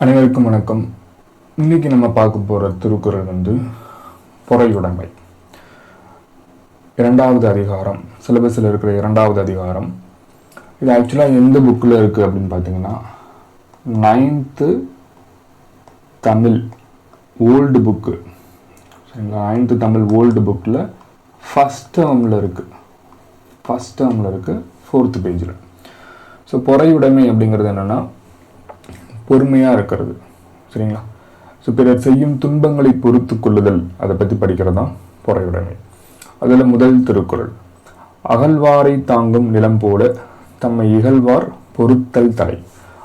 அனைவருக்கும் வணக்கம். இன்றைக்கி நம்ம பார்க்க போகிற திருக்குறள் வந்து பொறையுடைமை. இரண்டாவது அதிகாரம் சிலபஸில் இருக்கிற இரண்டாவது அதிகாரம். இது ஆக்சுவலாக எந்த புக்கில் இருக்குது அப்படின்னு பார்த்தீங்கன்னா நைன்த்து தமிழ் ஓல்டு புக்கு சரிங்களா? நைன்த்து தமிழ் ஓல்டு புக்கில் ஃபஸ்ட் டேர்மில் இருக்குது ஃபஸ்ட் டேர்மில் இருக்குது ஃபோர்த்து பேஜில் ஸோ பொறையுடைமை அப்படிங்கிறது என்னென்னா பொறுமையாக இருக்கிறது. சரிங்களா? ஸோ பிறர் செய்யும் துன்பங்களை பொறுத்து கொள்ளுதல் அதை பற்றி படிக்கிறது? தான் பொறையுடைமை. அதில் முதல் திருக்குறள். அகழ்வாரை தாங்கும் நிலம் போல தம்மை இகழ்வார் பொறுத்தல் தலை.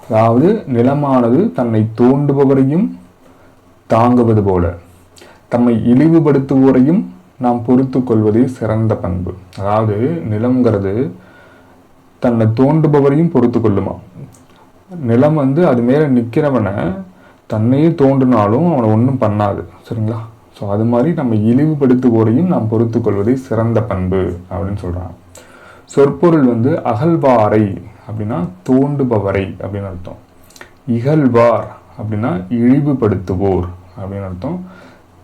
அதாவது நிலமானது தன்னை தோண்டுபவரையும் தாங்குவது போல தம்மை இழிவுபடுத்துவோரையும் நாம் பொறுத்து கொள்வதே சிறந்த பண்பு. அதாவது நிலம்ங்கிறது தன்னை தோண்டுபவரையும் பொறுத்து கொள்ளுமா? நிலம் வந்து அது மேலே நிற்கிறவனை தன்னையே தோன்றினாலும் அவனை ஒன்றும் பண்ணாது. சரிங்களா? ஸோ அது மாதிரி நம்ம இழிவுபடுத்துவோரையும் நாம் பொறுத்து கொள்வதே சிறந்த பண்பு அப்படின்னு சொல்கிறாங்க சொற்பொருள் வந்து அகழ்வாரை அப்படின்னா தோண்டுபவரை அப்படின்னு அர்த்தம். இகழ்வார் அப்படின்னா இழிவுபடுத்துவோர் அப்படின்னு அர்த்தம்.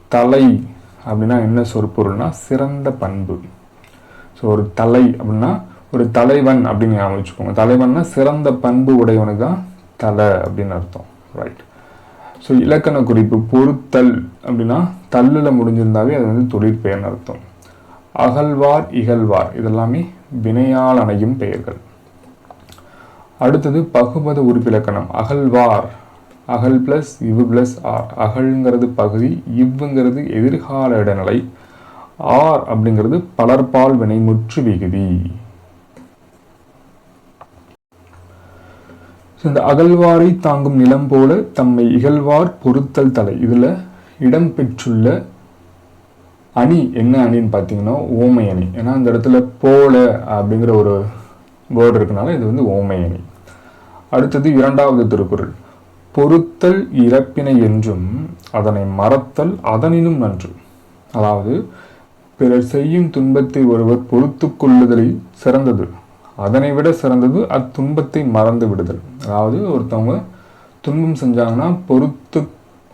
தலை அப்படின்னா என்ன சொற்பொருள்னா சிறந்த பண்பு. ஸோ ஒரு தலை அப்படின்னா ஒரு தலைவன் அப்படின்னு ஞாபகம் வச்சுக்கோங்க. தலைவன்னா சிறந்த பண்பு உடையவனுக்கு தான் தலை அப்படின்னு அர்த்தம். ரைட் ஸோ இலக்கண குறிப்பு பொருத்தல் அப்படின்னா தள்ளில் முடிஞ்சிருந்தாவே அது வந்து தொழிற்பெயர்னு அர்த்தம். அகழ்வார் இகழ்வார். இதெல்லாமே வினையால் அணையும் பெயர்கள். அடுத்தது பகுபத உறுப்பிலக்கணம் அகழ்வார். அகல் பிளஸ் இவு பிளஸ் ஆர். அகழ்ங்கிறது பகுதி இவ்வுங்கிறது எதிர்கால இடைநிலை. ஆர் அப்படிங்கிறது பலர்பால் வினை முற்று விகுதி. ஸோ இந்த அகழ்வாரை தாங்கும் நிலம் போல தம்மை இகழ்வார் பொருத்தல் தலை. இதில் இடம் பெற்றுள்ள அணி என்ன அணின்னு பார்த்தீங்கன்னா ஓமை அணி. ஏன்னா அந்த இடத்துல போல அப்படிங்கிற ஒரு வேர்டு இருக்கனால இது வந்து ஓமை அணி. அடுத்தது இரண்டாவது திருக்குறள். பொருத்தல் இறப்பினை என்றும் அதனை மறத்தல் அதனினும் நன்று. அதாவது பிறர் செய்யும் துன்பத்தை ஒருவர் பொறுத்து கொள்ளுதலில் சிறந்தது. அதனை விட சிறந்தது அத்துன்பத்தை மறந்து விடுதல். அதாவது ஒருத்தவங்க துன்பம் செஞ்சாங்கன்னா பொறுத்து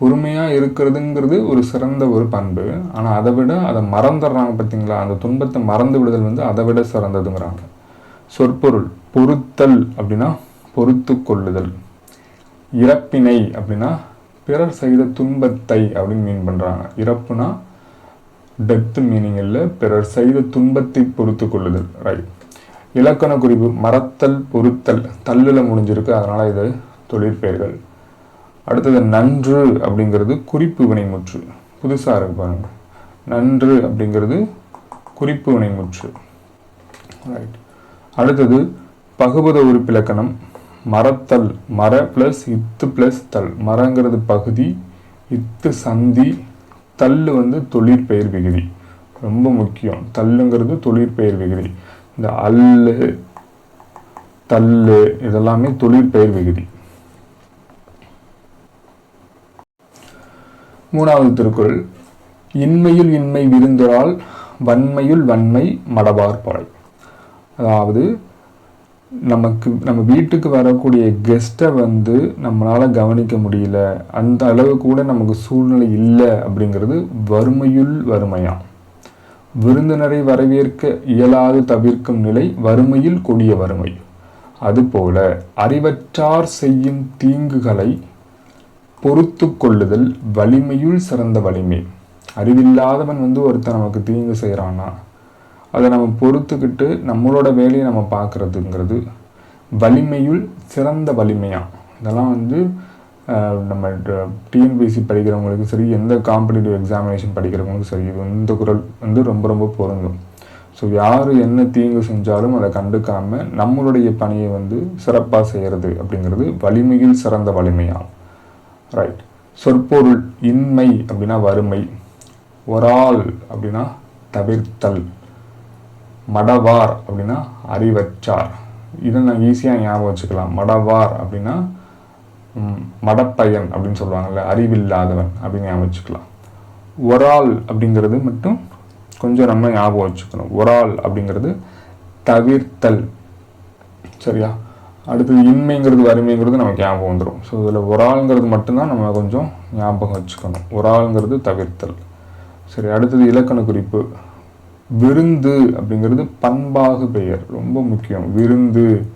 பொறுமையாக இருக்கிறதுங்கிறது ஒரு சிறந்த ஒரு பண்பு. ஆனால் அதை விட அதை மறந்துடுறாங்க பார்த்தீங்களா? அந்த துன்பத்தை மறந்து விடுதல் வந்து அதை விட சிறந்ததுங்கிறாங்க. சொற்பொருள் பொறுத்தல் அப்படின்னா பொறுத்து கொள்ளுதல். இறப்பினை அப்படின்னா பிறர் செய்த துன்பத்தை அப்படின்னு மீன் பண்ணுறாங்க இறப்புனா டெத்து மீனிங் இல்லை பிறர் செய்த துன்பத்தை பொறுத்து கொள்ளுதல். ரைட் இலக்கண குறிப்பு மறத்தல் பொறுத்தல் தள்ளில் முடிஞ்சிருக்கு. அதனால் இது தொழிற்பெயர்கள் அடுத்தது நன்று அப்படிங்கிறது குறிப்பு வினைமுற்று. புதுசாக இருக்கு பாருங்க. நன்று அப்படிங்கிறது குறிப்பு வினைமுற்று. ரைட் அடுத்தது பகுபத உறுப்பிலக்கணம் மரத்தல் மர ப்ளஸ் இத்து ப்ளஸ் தல். மரங்கிறது பகுதி இத்து சந்தி தல் வந்து தொழிற்பெயர் விகுதி. ரொம்ப முக்கியம். தள்ளுங்கிறது தொழிற்பெயர் விகுதி. இந்த அல்லு தள்ளு இதெல்லாமே தொழிற்பெயர் விகுதி. மூணாவது திருக்குறள் இன்மையுள் இன்மை விருந்தரால் வன்மையுள் வன்மை மடபார்பாள் அதாவது நமக்கு நம்ம வீட்டுக்கு வரக்கூடிய கெஸ்ட்டை வந்து நம்மளால் கவனிக்க முடியல அந்த அளவு கூட நமக்கு சூழ்நிலை இல்லை அப்படிங்கிறது வறுமையுள் வறுமையாம் விருந்தினரை வரவேற்க இயலாது தவிர்க்கும் நிலை வறுமையில் கொடிய வறுமை. அதுபோல அறிவற்றார் செய்யும் தீங்குகளை பொறுத்து கொள்ளுதல் வலிமையுள் சிறந்த வலிமை. அறிவில்லாதவன் வந்து ஒருத்தன் நமக்கு தீங்கு செய்கிறான்னா அதை நம்ம பொறுத்துக்கிட்டு நம்மளோட வேலையை நம்ம பார்க்குறதுங்கிறது வலிமையுள் சிறந்த வலிமையாக இதெல்லாம் வந்து நம்ம டிஎன்பிஎஸ்சி படிக்கிறவங்களுக்கும் சரி எந்த காம்படிட்டிவ் எக்ஸாமினேஷன் படிக்கிறவங்களுக்கும் சரி இது இந்த குரல் வந்து ரொம்ப ரொம்ப பொருந்தும். ஸோ யார் என்ன தீங்கு செஞ்சாலும் அதை கண்டுக்காமல் நம்மளுடைய பணியை வந்து சிறப்பாக செய்கிறது அப்படிங்கிறது வலிமையில் சிறந்த வலிமையாகும் ரைட் சொற்பொருள் இன்மை அப்படின்னா வறுமை. ஒராள் அப்படின்னா தவிர்த்தல். மடவார் அப்படின்னா அறிவற்றார் இதை நான் ஈஸியாக ஞாபகம் வச்சுக்கலாம். மடவார் அப்படின்னா மடப்பையன் அப்படின்னு சொல்லுவாங்கல்ல அறிவில்லாதவன் அப்படின்னு ஞாபகம் வச்சுக்கலாம். ஒராள் அப்படிங்கிறது மட்டும் கொஞ்சம் நம்ம ஞாபகம் வச்சுக்கணும். ஒராள் அப்படிங்கிறது தவிர்த்தல். சரியா? அடுத்தது இன்மைங்கிறது வறுமைங்கிறது நமக்கு ஞாபகம் வந்துடும் ஸோ இதில் ஒரு ஆளுங்கிறது மட்டும்தான் நம்ம கொஞ்சம் ஞாபகம் வச்சுக்கணும். ஒரு ஆளுங்கிறது தவிர்த்தல். சரி அடுத்தது இலக்கண குறிப்பு. விருந்து அப்படிங்கிறது பண்பாகு பெயர். ரொம்ப முக்கியம். விருந்து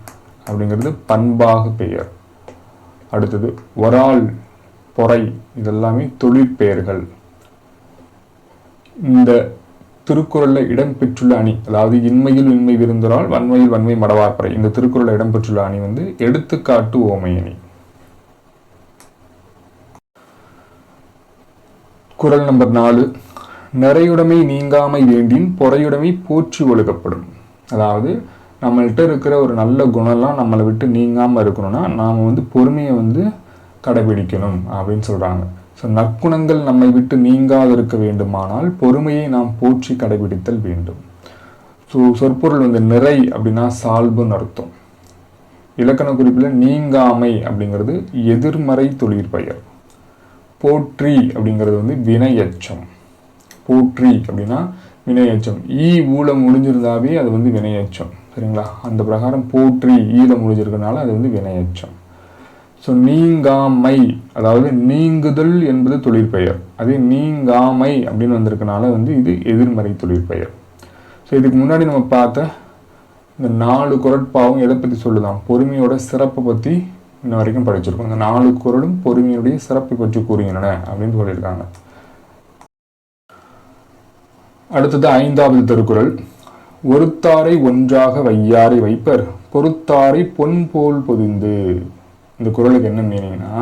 அப்படிங்கிறது பண்பாகு பெயர். அடுத்தது ஒராள் பொறை இதெல்லாமே தொழிற்பெயர்கள் இந்த திருக்குறளில் இடம்பெற்றுள்ள அணி அதாவது இன்மையில் இன்மை விருந்தரால் வன்மையில் வன்மை மடவார்ப்பறை இந்த திருக்குறளில் இடம்பெற்றுள்ள அணி வந்து எடுத்துக்காட்டு ஓமை அணி. குறள் நம்பர் நாலு நிறையுடைமை நீங்காமை வேண்டின் பொறையுடைமை போற்றி ஒழுகப்படும். அதாவது நம்மள்கிட்ட இருக்கிற ஒரு நல்ல குணம்லாம் நம்மளை விட்டு நீங்காமல் இருக்கணும்னா நாம் வந்து பொறுமையை வந்து கடைபிடிக்கணும் அப்படின்னு சொல்கிறாங்க ஸோ நற்குணங்கள் நம்மை விட்டு நீங்காது இருக்க வேண்டுமானால் பொறுமையை நாம் போற்றி கடைபிடித்தல் வேண்டும். ஸோ சொற்பொருள் வந்து நிறை அப்படின்னா சால்புன்னு அர்த்தம். இலக்கண குறிப்பில் நீங்காமை அப்படிங்கிறது எதிர்மறை தொழிற்பெயர் போற்றி அப்படிங்கிறது வந்து வினையச்சம். போற்றி அப்படின்னா வினையச்சம் ஈ ஊழ முடிஞ்சிருந்தாவே அது வந்து வினையச்சம் சரிங்களா? அந்த பிரகாரம் போற்றி ஈல முடிஞ்சிருக்கனால அது வந்து வினையச்சம் ஸோ நீங்காமை அதாவது நீங்குதல் என்பது தொழிற்பெயர். அதே நீங்காமை அப்படின்னு வந்திருக்கனால வந்து இது எதிர்மறை தொழிற்பெயர். ஸோ இதுக்கு முன்னாடி நம்ம பார்த்த இந்த நாலு குரட்பாவும் எதை பற்றி சொல்லுதான்? பொறுமையோட சிறப்பை பற்றி இன்ன வரைக்கும் படிச்சிருக்கோம். இந்த நாலு குரலும் பொறுமையுடைய சிறப்பை பற்றி கூறுகின்றன அப்படின்னு சொல்லியிருக்காங்க. அடுத்தது ஐந்தாவது திருக்குறள். ஒருத்தாரை ஒன்றாக வையாரை வைப்பர் பொறுத்தாரை பொன் போல் பொதிந்து. இந்த குறளுக்கு என்ன மீனிங்னா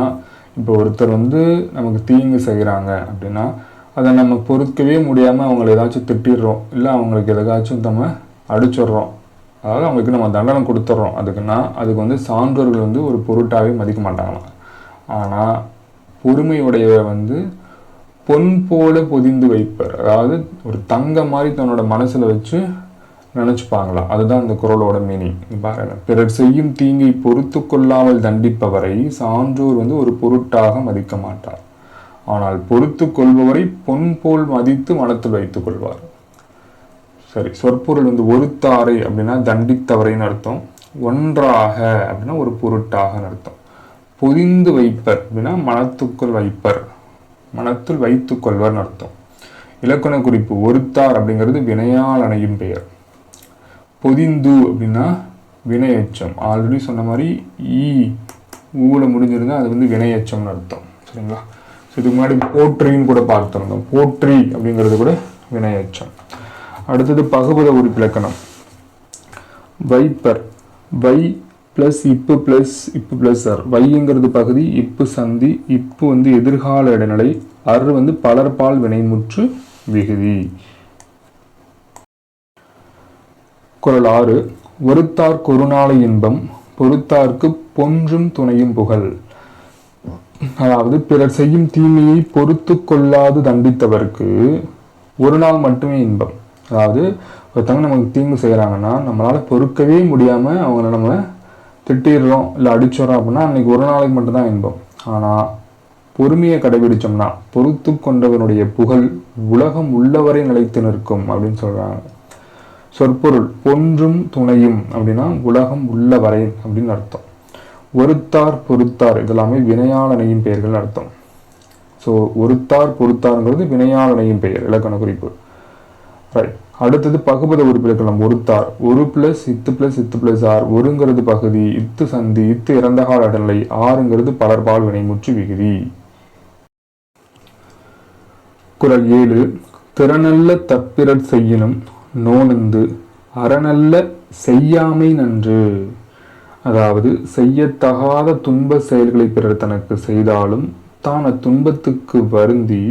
இப்போ ஒருத்தர் வந்து நமக்கு தீங்கு செய்கிறாங்க அப்படின்னா அதை நம்ம பொறுக்கவே முடியாமல் அவங்கள ஏதாச்சும் திட்டிடுறோம். இல்லை அவங்களுக்கு எதாச்சும் நம்ம அடிச்சிடுறோம். அதாவது அவங்களுக்கு நம்ம தண்டனை கொடுத்துட்றோம். அதுக்குன்னா அதுக்கு வந்து சான்றோர்கள் வந்து ஒரு பொருட்டாகவே மதிக்க மாட்டாங்களாம். ஆனால் பொறுமையுடையவர் வந்து பொன் போல பொதிந்து வைப்பர். அதாவது ஒரு தங்க மாதிரி தன்னோட மனசில் வச்சு நினச்சிப்பாங்களா? அதுதான் அந்த குரலோட மீனிங் பாருங்க. பிறர் செய்யும் தீங்கை பொறுத்து கொள்ளாமல் தண்டிப்பவரை சான்றோர் வந்து ஒரு பொருட்டாக மதிக்க மாட்டார். ஆனால் பொறுத்து கொள்பவரை பொன் போல் மதித்து மனத்தில் வைத்துக் கொள்வார். சரி சொற்பொருள் வந்து ஒருத்தாரை அப்படின்னா தண்டித்தவரைன்னு அர்த்தம். ஒன்றாக அப்படின்னா ஒரு பொருட்டாக அர்த்தம். பொதிந்து வைப்பர் அப்படின்னா மனத்துக்குள் வைப்பர். மனத்தில் வைத்து கொள்வர்னு அர்த்தம். இலக்கண குறிப்பு ஒருத்தார் அப்படிங்கிறது வினையால் அணையும் பெயர். பொதிந்து அப்படின்னா வினையச்சம். ஆல்ரெடி சொன்ன மாதிரி ஈ ஊல முடிஞ்சிருந்தால் அது வந்து வினையச்சம்னு அர்த்தம். சரிங்களா? ஸோ இதுக்கு முன்னாடி போற்றின்னு கூட பார்த்துருந்தோம். போற்றி அப்படிங்கிறது கூட வினையச்சம். அடுத்தது பகுபத உறுப்பிலக்கணம் வைப்பர். வை ப்ளஸ் இப்பு ப்ளஸ் இப்பு ப்ளஸ் அர் வைங்கிறது பகுதி இப்பு சந்தி இப்பு வந்து எதிர்கால இடைநிலை. அர் வந்து பலர்பால் வினைமுற்று விகுதி. குரல் ஆறு ஒருத்தார் கொருநாளை இன்பம் பொறுத்தார்க்கு பொன்றும் துணையும் புகழ். அதாவது பிறர் செய்யும் தீமையை பொறுத்து கொள்ளாது தண்டித்தவருக்கு ஒரு நாள் மட்டுமே இன்பம். அதாவது ஒருத்தவங்க நமக்கு தீங்கு செய்கிறாங்கன்னா நம்மளால் பொறுக்கவே முடியாமல் அவங்கள நம்ம திட்டிடுறோம் இல்லை அடிச்சிடறோம் அப்படின்னா அன்னைக்கு ஒரு நாளைக்கு மட்டும்தான் இன்பம். ஆனால் பொறுமையை கடைபிடிச்சோம்னா பொறுத்து கொண்டவனுடைய புகழ் உலகம் உள்ளவரை நிலைத்து நிற்கும் அப்படின்னு சொல்கிறாங்க சொற்பொருள் பொன்றும் துணையும் அப்படின்னா உலகம் உள்ளவரை அப்படின்னு அர்த்தம். ஒருத்தார் பொறுத்தார் இதெல்லாமே வினையாளனையின் பெயர்கள் அர்த்தம். ஸோ ஒருத்தார் பொறுத்தாருங்கிறது வினையாளனையின் பெயர் இலக்கண குறிப்பு. ரைட் அடுத்தது பகுபத உறுப்பிலக்கணம் ஒருத்தார் ஒரு பிளஸ் இத்து பிளஸ் இத்து பிளஸ் ஆர். ஒருங்கிறது பகுதி இத்து சந்தி இத்து இறந்தகால அடலை. ஆறுங்கிறது பலர்பால் வினைமுற்று விகுதி. குரல் ஏழு. திறனல்ல தப்பிரற் செய்யினும் நோனந்து அறநல்ல செய்யாமை நன்று. அதாவது செய்யத்தகாத துன்ப செயல்களை பிறர் தனக்கு செய்தாலும் தான் அத்துன்பத்துக்கு வருந்தி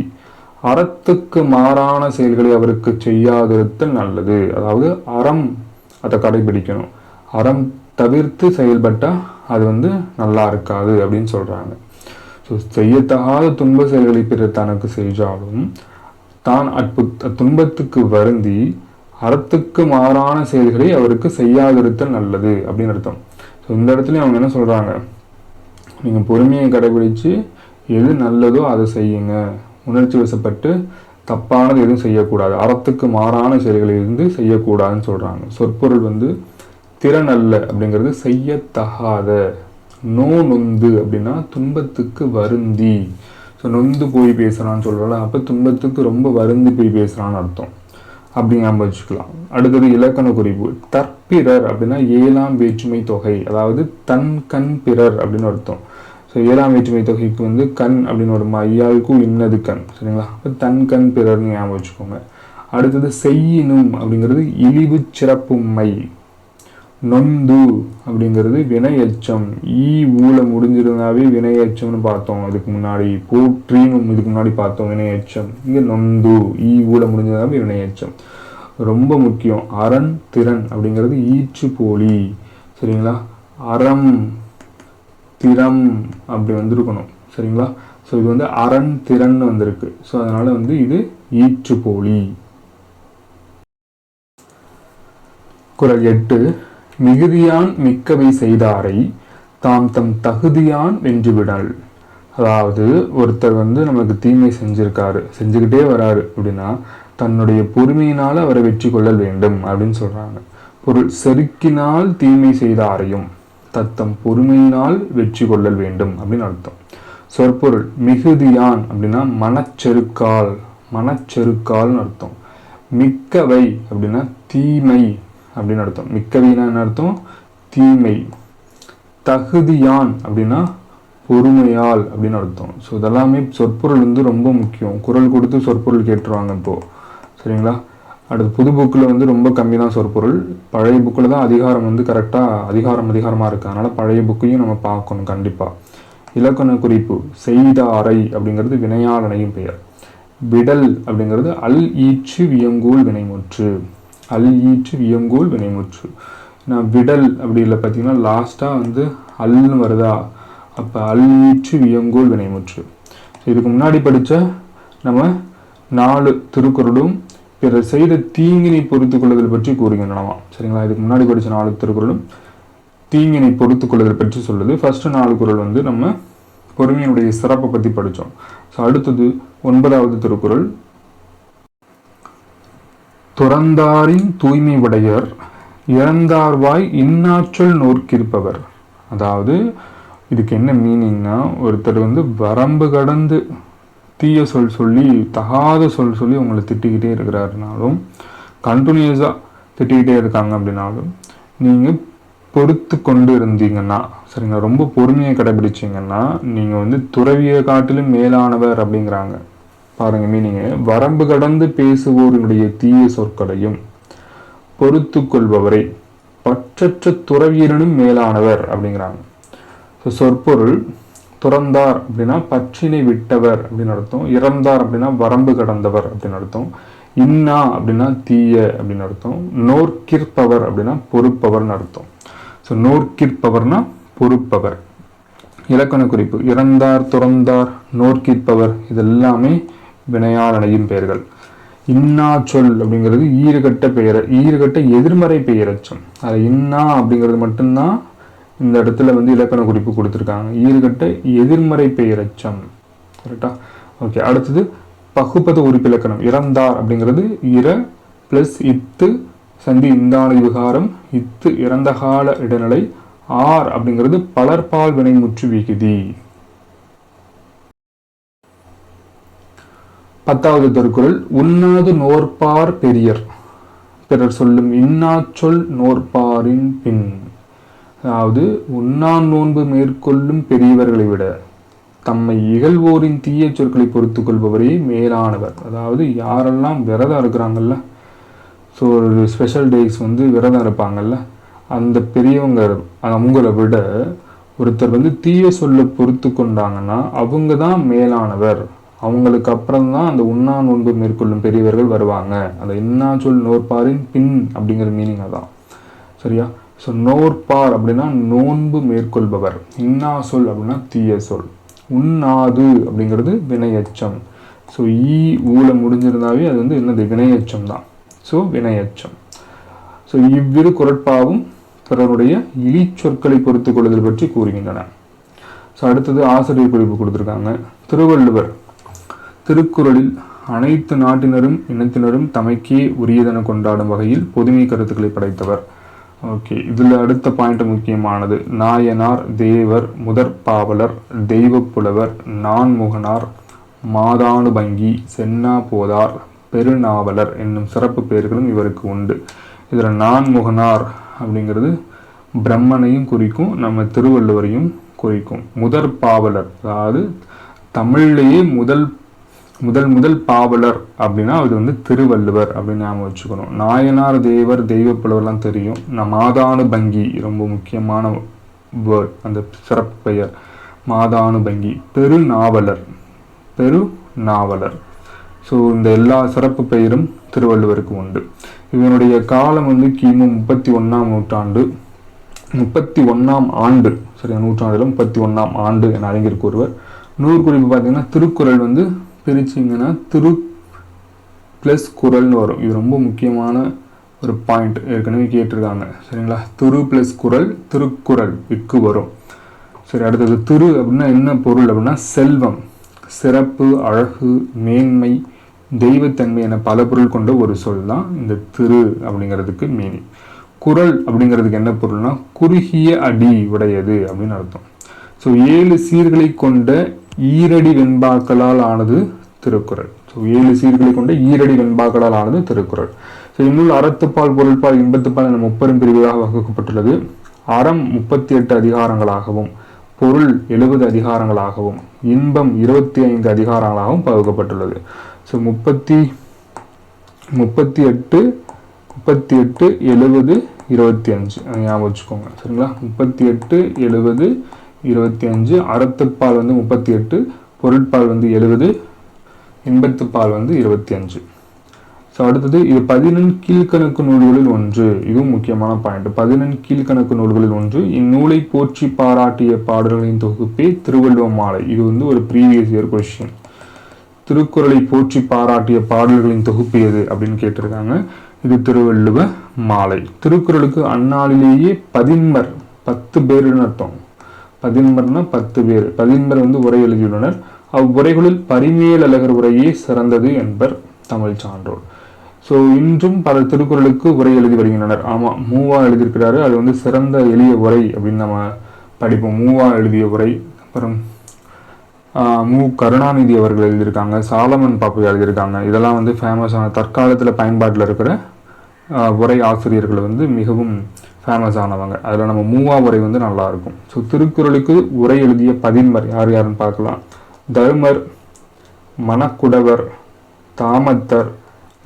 அறத்துக்கு மாறான செயல்களை அவருக்கு செய்யாதிருத்தல் நல்லது. அதாவது அறம் அதை கடைபிடிக்கணும். அறம் தவிர்த்து செயல்பட்டால் அது வந்து நல்லா இருக்காது அப்படின்னு சொல்கிறாங்க ஸோ செய்யத்தகாத துன்ப செயல்களை பிறர் தனக்கு செய்தாலும் தான் அற்பு துன்பத்துக்கு வருந்தி அறத்துக்கு மாறான செயல்களை அவருக்கு செய்யாதிருத்தல் நல்லது அப்படின்னு அர்த்தம். ஸோ இந்த இடத்துல அவங்க என்ன சொல்கிறாங்க நீங்கள் பொறுமையை கடைபிடிச்சு எது நல்லதோ அதை செய்யுங்க. உணர்ச்சி வசப்பட்டு தப்பானது எதுவும் செய்யக்கூடாது. அறத்துக்கு மாறான செயல்களில் இருந்து செய்யக்கூடாதுன்னு சொல்கிறாங்க சொற்பொருள் வந்து திறன் அல்ல அப்படிங்கிறது செய்யத்தகாத. நோ நொந்து அப்படின்னா துன்பத்துக்கு வருந்தி. ஸோ நொந்து போய் பேசுகிறான்னு சொல்கிறோம்ல அப்போ துன்பத்துக்கு ரொம்ப வருந்தி போய் பேசுகிறான்னு அர்த்தம். அப்படி ஞாபகம் வச்சுக்கலாம். அடுத்தது இலக்கண குறிப்பு. தற்பிறர் அப்படின்னா ஏழாம் வேற்றுமை தொகை அதாவது தன் கண் பிறர் அப்படின்னு அர்த்தம். ஸோ ஏழாம் வேற்றுமை தொகைக்கு வந்து கண் அப்படின்னு வருமா ஐயாவுக்கும் இன்னது கண் சரிங்களா? அப்போ தன் கண் பிறர்னு ஞாபகம் வச்சுக்கோங்க. அடுத்தது செய்யினும் அப்படிங்கிறது இழிவு சிறப்புமை நொந்து அப்படிங்கிறது வினையச்சம். ஈ ஊழ முடிஞ்சிருந்தாவே வினையச்சம்னு பார்த்தோம். இதுக்கு முன்னாடி போற்றினும் இதுக்கு முன்னாடி பார்த்தோம் வினையச்சம். இங்கே நொந்து ஈ ஊழ முடிஞ்சிருந்தாவே வினையச்சம். ரொம்ப முக்கியம். அரண் திறன் அப்படிங்கிறது ஈச்சு போலி சரிங்களா? அறம் திறம் அப்படி வந்திருக்கணும் சரிங்களா? ஸோ இது வந்து அரண் திறன் வந்திருக்கு. ஸோ அதனால வந்து இது ஈற்று போலி குரல் எட்டு மிகுதியான் மிக்கவை செய்தாரை தாம் தம் தகுதியான் வென்றுவிடல். அதாவது ஒருத்தர் வந்து நமக்கு தீமை செஞ்சிருக்காரு செஞ்சுக்கிட்டே வராரு அப்படின்னா தன்னுடைய பொறுமையினால் அவரை வெற்றி கொள்ள வேண்டும் அப்படின்னு சொல்றாங்க. பொருள் செருக்கினால் தீமை செய்தாரையும் தத்தம் பொறுமையினால் வெற்றி கொள்ளல் வேண்டும் அப்படின்னு அர்த்தம். சொற்பொருள் மிகுதியான் அப்படின்னா மனச்செருக்கால் மனச்செருக்கால்னு அர்த்தம். மிக்கவை அப்படின்னா தீமை அப்படின்னு அர்த்தம். மிக்கவைனா என்ன அர்த்தம்? தீமை. தகுதியான் அப்படின்னா பொறுமையால் அப்படின்னு அர்த்தம். ஸோ இதெல்லாமே சொற்பொருள் வந்து ரொம்ப முக்கியம். குரல் கொடுத்து சொற்பொருள் கேட்டுருவாங்க இப்போ. சரிங்களா? அடுத்து புது புக்கில் வந்து ரொம்ப கம்மி தான் சொற்பொருள் பழைய புக்கில் தான் அதிகாரம் வந்து கரெக்டாக அதிகாரம் அதிகாரமாக இருக்குது அதனால் பழைய புக்கையும் நம்ம பார்க்கணும் கண்டிப்பாக இலக்கண குறிப்பு செய்தாரை அப்படிங்கிறது வினையாளனையும் பெயர். விடல் அப்படிங்கிறது அல் ஈச்சு வியங்கூல் வினைமுற்று. அல் ஈற்று வியங்கோல் வினைமுற்று. நான் விடல் அப்படி இல்லை பார்த்தீங்கன்னா லாஸ்ட்டாக வந்து அல்னு வருதா? அப்போ அல் ஈற்று வியங்கோல் வினைமுற்று. இதுக்கு முன்னாடி படித்த நம்ம நாலு திருக்குறளும் பிறர் செய்த தீங்கினை பொறுத்து கொள்ளுதல் பற்றி கூறுகின்றனவாம் சரிங்களா? இதுக்கு முன்னாடி படித்த நாலு திருக்குறளும் தீங்கினை பொறுத்து கொள்ளுதல் பற்றி சொல்லுது. ஃபர்ஸ்ட் நாலு குரல் வந்து நம்ம பொறுமையினுடைய சிறப்பை பற்றி படித்தோம் ஸோ அடுத்தது ஒன்பதாவது திருக்குறள். துறந்தாரின் தூய்மை உடையர் இறந்தார்வாய் இன்னாற்றல் நோக்கிருப்பவர் அதாவது இதுக்கு என்ன மீனிங்னா ஒருத்தர் வந்து வரம்பு கடந்து தீய சொல் சொல்லி தகாத சொல் சொல்லி உங்களை திட்டிக்கிட்டே இருக்கிறாருனாலும் கண்டினியூஸாக திட்டிக்கிட்டே இருக்காங்க அப்படின்னாலும் நீங்கள் பொறுத்து கொண்டு இருந்தீங்கன்னா சரிங்களா ரொம்ப பொறுமையை கடைபிடிச்சிங்கன்னா நீங்கள் வந்து துறவியை காட்டிலும் மேலானவர் அப்படிங்கிறாங்க. பாருங்கள் மீனிங்க வரம்பு கடந்து பேசுவோருடைய தீய சொற்களையும் பொறுத்து கொள்பவரை பற்றற்ற துறவியனும் மேலானவர் அப்படிங்கிறாங்க. ஸோ சொற்பொருள் துறந்தார் அப்படின்னா பச்சினை விட்டவர் அப்படின்னு அர்த்தம். இறந்தார் அப்படின்னா வரம்பு கடந்தவர் அப்படின்னு அர்த்தம். இன்னா அப்படின்னா தீய அப்படின்னு அர்த்தம். நோர்க்கிற்பவர் அப்படின்னா பொறுப்பவர்னு அர்த்தம். ஸோ நோர்க்கிற்பவர்னா பொறுப்பவர். இலக்கண குறிப்பு இறந்தார் துறந்தார் நோர்க்கிற்பவர் இதெல்லாமே வினையாளனையும் பெயர்கள். இன்னா சொல் அப்படிங்கிறது ஈறுகட்ட பெயர் ஈறுகட்ட எதிர்மறை பெயரச்சம். அது இன்னா அப்படிங்கிறது மட்டும்தான் இந்த இடத்துல வந்து இலக்கண குறிப்பு கொடுத்துருக்காங்க. ஈறுகட்ட எதிர்மறை பெயரச்சம். கரெக்டா ஓகே அடுத்தது பகுப்பத உறுப்பிலக்கணம். இறந்தார் அப்படிங்கிறது இர பிளஸ் இத்து சந்தி இந்தான விகாரம் இத்து இறந்த கால இடைநிலை ஆர் அப்படிங்கிறது பலர்பால் வினைமுற்று விகுதி. பத்தாவது திருக்குறள் உண்ணாது நோற்பார் பெரியர். பிறர் சொல்லும் இன்னாச்சொல் நோற்பாரின் பின். அதாவது உண்ணான் நோன்பு மேற்கொள்ளும் பெரியவர்களை விட தம்மை இகழ்வோரின் தீய சொற்களை பொறுத்து கொள்பவரே மேலானவர். அதாவது யாரெல்லாம் விரதம் இருக்கிறாங்கல்ல ஸோ ஒரு ஸ்பெஷல் டேஸ் வந்து விரதம் இருப்பாங்கல்ல அந்த பெரியவங்க அவங்கள விட ஒருத்தர் வந்து தீய சொல்ல பொறுத்து கொண்டாங்கன்னா அவங்க தான் மேலானவர். அவங்களுக்கு அப்புறம் தான் அந்த உண்ணா நோன்பு மேற்கொள்ளும் பெரியவர்கள் வருவாங்க. அந்த இன்னா சொல் நோற்பாரின் பின் அப்படிங்கிற மீனிங் அதான். சரியா? ஸோ நோற்பார் அப்படின்னா நோன்பு மேற்கொள்பவர். இன்னா சொல் அப்படின்னா தீய சொல் உண்ணாது அப்படிங்கிறது வினையச்சம். ஸோ ஈ ஊல முடிஞ்சிருந்தாவே அது வந்து என்னது? வினையச்சம் தான். ஸோ வினையச்சம். ஸோ இவ்விரு குரட்பாவும் பிறருடைய இழி சொற்களை பொறுத்து கொள்ளுதல் பற்றி கூறுகின்றன. ஸோ அடுத்தது ஆசிரியர் குறிப்பு கொடுத்துருக்காங்க. திருவள்ளுவர் திருக்குறளில் அனைத்து நாட்டினரும் இனத்தினரும் தமக்கே உரியதென கொண்டாடும் வகையில் பொதுமை கருத்துக்களை படைத்தவர். ஓகே இதில் அடுத்த பாயிண்ட் முக்கியமானது. நாயனார் தேவர் முதற் பாவலர் தெய்வப்புலவர் நான்முகனார் மாதானுபங்கி சென்னா போதார் பெருநாவலர் என்னும் சிறப்பு பெயர்களும் இவருக்கு உண்டு. இதில் நான்முகனார் அப்படிங்கிறது பிரம்மனையும் குறிக்கும் நம்ம திருவள்ளுவரையும் குறிக்கும். முதற் பாவலர் அதாவது தமிழ்லேயே முதல் முதல் முதல் பாவலர் அப்படின்னா அது வந்து திருவள்ளுவர் அப்படின்னு நாம் வச்சுக்கணும். நாயனார் தேவர் தெய்வ புலவர்லாம் தெரியும். நான் மாதானுபங்கி ரொம்ப முக்கியமான வேர்ட் அந்த சிறப்பு பெயர் மாதானுபங்கி. பெருநாவலர். பெரு நாவலர் ஸோ இந்த எல்லா சிறப்பு பெயரும் திருவள்ளுவருக்கு உண்டு. இவனுடைய காலம் வந்து கிமு முப்பத்தி ஒன்றாம் நூற்றாண்டு. முப்பத்தி ஒன்றாம் ஆண்டு. சரியா? நூற்றாண்டில் முப்பத்தி ஒன்றாம் ஆண்டு என அறிஞர் கூறுவர். நூறு குறிப்பு பார்த்தீங்கன்னா திருக்குறள் வந்து பிரிச்சிங்கன்னா திரு ப்ளஸ் குரல்னு வரும். இது ரொம்ப முக்கியமான ஒரு பாயிண்ட் ஏற்கனவே கேட்டிருக்காங்க. சரிங்களா? திரு ப்ளஸ் குரல் திருக்குறள் இக்கு வரும். சரி அடுத்தது திரு அப்படின்னா என்ன பொருள் அப்படின்னா செல்வம். சிறப்பு அழகு மேன்மை தெய்வத்தன்மை என பல பொருள் கொண்ட ஒரு சொல் தான் இந்த திரு அப்படிங்கிறதுக்கு மீனிங் குரல் அப்படிங்கிறதுக்கு என்ன பொருள்னா குறுகிய அடி உடையது அப்படின்னு அர்த்தம். ஸோ ஏழு சீர்களை கொண்ட ஈரடி வெண்பாக்களால் ஆனது திருக்குறள். ஸோ ஏழு சீர்களை கொண்ட ஈரடி வெண்பாக்களால் ஆனது திருக்குறள். ஸோ இந்நூல் அறத்துப்பால் பொருள்பால் இன்பத்துப்பால் என முப்பெரும் பிரிவுகளாக வகுக்கப்பட்டுள்ளது. அறம் முப்பத்தி எட்டு அதிகாரங்களாகவும் பொருள் எழுபது அதிகாரங்களாகவும் இன்பம் இருபத்தி ஐந்து அதிகாரங்களாகவும் பகுக்கப்பட்டுள்ளது. ஸோ முப்பத்தி முப்பத்தி எட்டு முப்பத்தி எட்டு எழுபது இருபத்தி அஞ்சு ஞாபகம் வச்சுக்கோங்க. சரிங்களா? முப்பத்தி எட்டு எழுபது இருபத்தி அஞ்சு அறத்துப்பால் வந்து முப்பத்தி எட்டு பொருட்பால் வந்து எழுபது இன்பத்துப்பால் வந்து இருபத்தி அஞ்சு. ஸோ அடுத்தது இது பதினெண் கீழ்கணக்கு நூல்களில் ஒன்று. இதுவும் முக்கியமான பாயிண்ட். பதினெண் கீழ்கணக்கு நூல்களில் ஒன்று. இந்நூலை போற்றி பாராட்டிய பாடல்களின் தொகுப்பே திருவள்ளுவ மாலை. இது வந்து ஒரு ப்ரீவியஸ் இயர் கொஸ்டின் திருக்குறளை போற்றி பாராட்டிய பாடல்களின் தொகுப்பு எது அப்படின்னு கேட்டிருக்காங்க. இது திருவள்ளுவ மாலை. திருக்குறளுக்கு அந்நாளிலேயே பதின்மர் பத்து பேருன்னு அர்த்தம் பதின்மர்னா பத்து பேர். பதின்மர் வந்து உரை எழுதியுள்ளனர். அவ்வுரைகளில் பரிமேலழகர் உரையே சிறந்தது என்பர் தமிழ் சான்றோர். ஸோ இன்றும் பல திருக்குறளுக்கு உரை எழுதி வருகின்றனர். ஆமாம் மூவா எழுதியிருக்கிறாரு. அது வந்து சிறந்த எளிய உரை அப்படின்னு நம்ம படிப்போம். மூவா எழுதிய உரை. அப்புறம் மு. கருணாநிதி அவர்கள் எழுதியிருக்காங்க. சாலமன் பாப்பு எழுதியிருக்காங்க. இதெல்லாம் வந்து ஃபேமஸான தற்காலத்தில் பயன்பாட்டில் இருக்கிற உரை ஆசிரியர்கள் வந்து மிகவும் ஃபேமஸ் ஆனவங்க. அதில் நம்ம மூவா உரை வந்து நல்லாயிருக்கும் ஸோ திருக்குறளுக்கு உரை எழுதிய பதின்மர் யார் யாருன்னு பார்க்கலாம். தருமர் மணக்குடவர் தாமத்தர்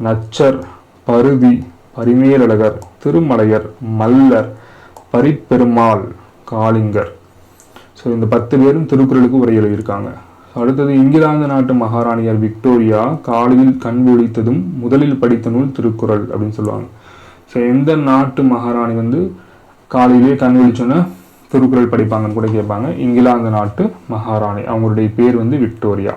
நச்சர் பருதி பரிமேலழகர் திருமலையர் மல்லர் பரிப்பெருமாள் காளிங்கர். ஸோ இந்த பத்து பேரும் திருக்குறளுக்கு உரை எழுதியிருக்காங்க. அடுத்தது இங்கிலாந்து நாட்டு மகாராணியார் விக்டோரியா காலையில் கண் ஒழித்ததும் முதலில் படித்த நூல் திருக்குறள் அப்படின்னு சொல்லுவாங்க. ஸோ எந்த நாட்டு மகாராணி வந்து காலையிலே கண் திருக்குறள் படிப்பாங்கன்னு கூட கேட்பாங்க. இங்கிலாந்து நாட்டு மகாராணி. அவங்களுடைய பேர் வந்து விக்டோரியா.